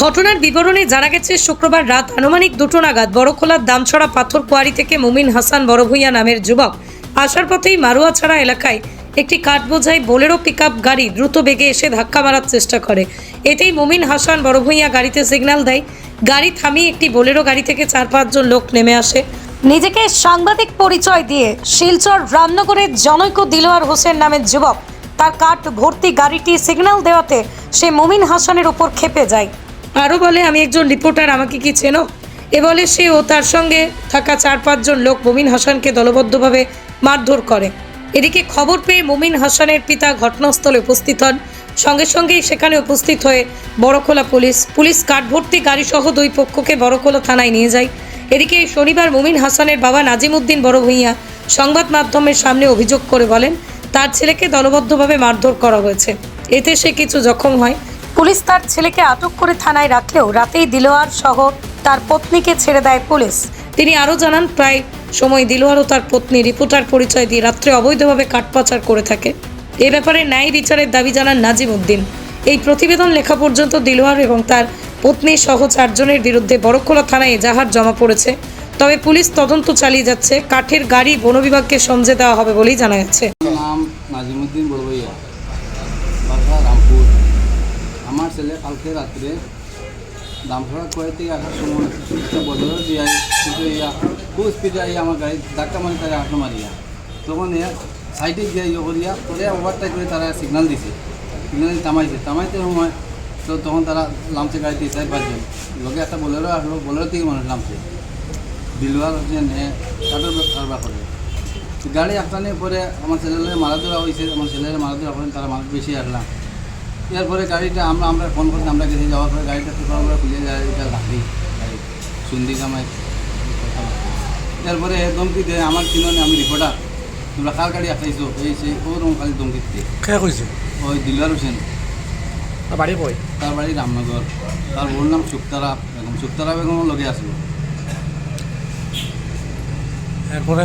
ঘটনার বিবরণে জানা গেছে, শুক্রবার রাত আনুমানিক দুটো নাগাদ বড়খোলার দামছড়া পাথর কোয়ারি থেকে মুমিন হাসান বড়ভূইয়া নামের যুবক আসার পথেই মারুয়াছড়া এলাকায় একটি কাঠ বোঝাই বোলেরো পিকআপ গাড়ি দ্রুত বেগে এসে ধাক্কা মারার চেষ্টা করে। এতেই মুমিন হাসান বড়ভূইয়া গাড়িতে সিগন্যাল দেয়। গাড়ি থামিয়ে একটি বোলেরো গাড়ি থেকে চার পাঁচজন লোক নেমে আসে। নিজেকে সাংবাদিক পরিচয় দিয়ে শিলচর রামনগরের জনৈক দিলোয়ার হোসেন নামের যুবক তার কাঠ ভর্তি গাড়িটি সিগন্যাল দেওয়াতে সে মুমিন হাসানের উপর খেপে যায়। আরও বলে, আমি একজন রিপোর্টার, আমাকে কি চেনো? এ বলে সে ও তার সঙ্গে থাকা চার পাঁচজন লোক মুমিন হাসানকে দলবদ্ধভাবে মারধর করে। এদিকে খবর পেয়ে মুমিন হাসানের পিতা ঘটনাস্থলে উপস্থিত হন। সঙ্গে সঙ্গেই সেখানে উপস্থিত হয়ে বড়খোলা পুলিশ পুলিশ কাঠভর্তি গাড়িসহ দুই পক্ষকে বড়খোলা থানায় নিয়ে যায়। এদিকে শনিবার মুমিন হাসানের বাবা নাজিমুদ্দিন বড় ভূঁইয়া সংবাদ মাধ্যমের সামনে অভিযোগ করে বলেন, তার ছেলেকে দলবদ্ধভাবে মারধর করা হয়েছে। এতে সে কিছু জখম হয়। পুলিশ তার ছেলেকে আটক করে থানায় রাখলেও রাতেই দিলোয়ার সহ তার পত্নীকে ছেড়ে দেয় পুলিশ। তিনি আরও জানান, প্রায় সময় দিলোয়ার ও তার পত্নী রিপোর্টার পরিচয় দিয়ে রাত্রে অবৈধভাবে কাঠপাচার করে থাকে। এ ব্যাপারে ন্যায় বিচারের দাবি জানান নাজিম উদ্দিন। এই প্রতিবেদন লেখা পর্যন্ত দিলোয়ার এবং তার পত্নী সহ চারজনের বিরুদ্ধে বড়খোলা থানায় এজাহার জমা পড়েছে। তবে পুলিশ তদন্ত চালিয়ে যাচ্ছে। কাঠের গাড়ি বন বিভাগকে সমঝে দেওয়া হবে বলেই জানা যাচ্ছে নাম নাজিমুদ্দিন বড়বইয়া বাসা রামপুর আমার ছেলে কালকে রাত্রে দামছড়া কয়ে থেকে আসার সময় বদলের দিয়ে কিন্তু ইয়া খুব স্পিডে আই আমার গাড়ি ধাক্কা মারি তারা আটলো মারিয়া। তখন সাইডে গিয়ে ইয়ে করিয়া, পরে ওভারটাই করে তারা সিগনাল দিছে। সিগনাল থামাইছে। থামাইতে সময় তো তখন তারা নামছে গাড়িতে চার পাঁচজন। লগে একটা বলেরও আসলো, বলেরো থেকে মানুষ নামছে বিলুয়ার এ কাঠের কারবার করে। গাড়ি একটানে পরে আমার ছেলের মারা ধরা হয়েছে আমার ছেলের মারা ধরা করেন তারা মানুষ বেশি আসলাম। এরপরে গাড়িটা আমরা আমরা ফোন করতে আমরা গেছি যাওয়ার পরে গাড়িটা টোটাল করে খুলে গাড়িটা লাকড়ি গাড়ি সুন্দি কামাই এরপরে দমকি দিয়ে আমার কিনে আমি রিপোর্টার তোমরা কার গাড়ি আসাইছো এই সেই ওরকম খালি দমকি দিয়ে কে কইছে? ওই দিলার হোসেন। আর বাড়ি কই? তার বাড়ি রামনগর। তার ওর নাম শুক্তারা বেগম। শুক্তারা বেগম লগে আসলো এরপরে?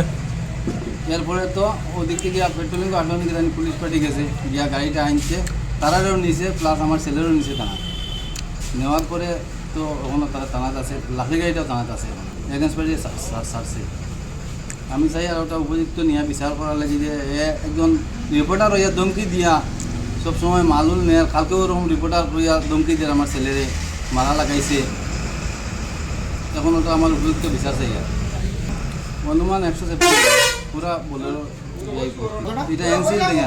এরপরে তো ওদিক থেকে পেট্রোলিং নাকি জানি পুলিশ পার্টি গেছে। গিয়া গাড়িটা আনছে। তারারও নিছে প্লাস আমার ছেলেরও নিছে থানা। নেওয়ার পরে তো ওখানে তারা থানাত আছে লাকড়ি গাড়িটাও থানাত আছে এগেন্স সারছে। আমি চাই আর ওটা উপযুক্ত নিয়ে বিচার করার লাগে যে একজন রিপোর্টার হইয়া ধমকি দিয়া সবসময় মালুল নেয়ার কালকেও ওরকম রিপোর্টার হইয়া ধমকি দিয়ে আমার ছেলেরে মারা লাগাইছে। এখন ওটা আমার উপযুক্ত বিচার চাই আর। অনুমান একশো সেপ্টেম্বর পুরা বোলেরো এটা এনসিল থেকে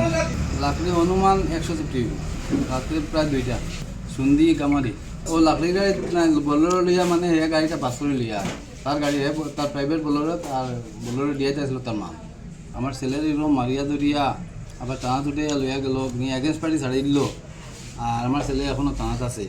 লাকড়ি অনুমান একশো সেপ্টেম্বর লাকড়ি প্রায় দুইটা। সুন্দি, কামারি। ও লাকড়ি গাড়ি বোলেরো লিয়া মানে এ গাড়িটা পাস করে লিয়া। তার গাড়ি হে, তার প্রাইভেট বোলেরো, আর বোলেরো দিয়ে চাইছিল তার মা। আমার ছেলের এরকম মারিয়া ধরিয়া আবার টানা তুটে লইয়া গেল, নিয়ে এগেন্স পার্টি ছাড়িয়ে দিল। আর আমার ছেলে এখনও টানাত আছে।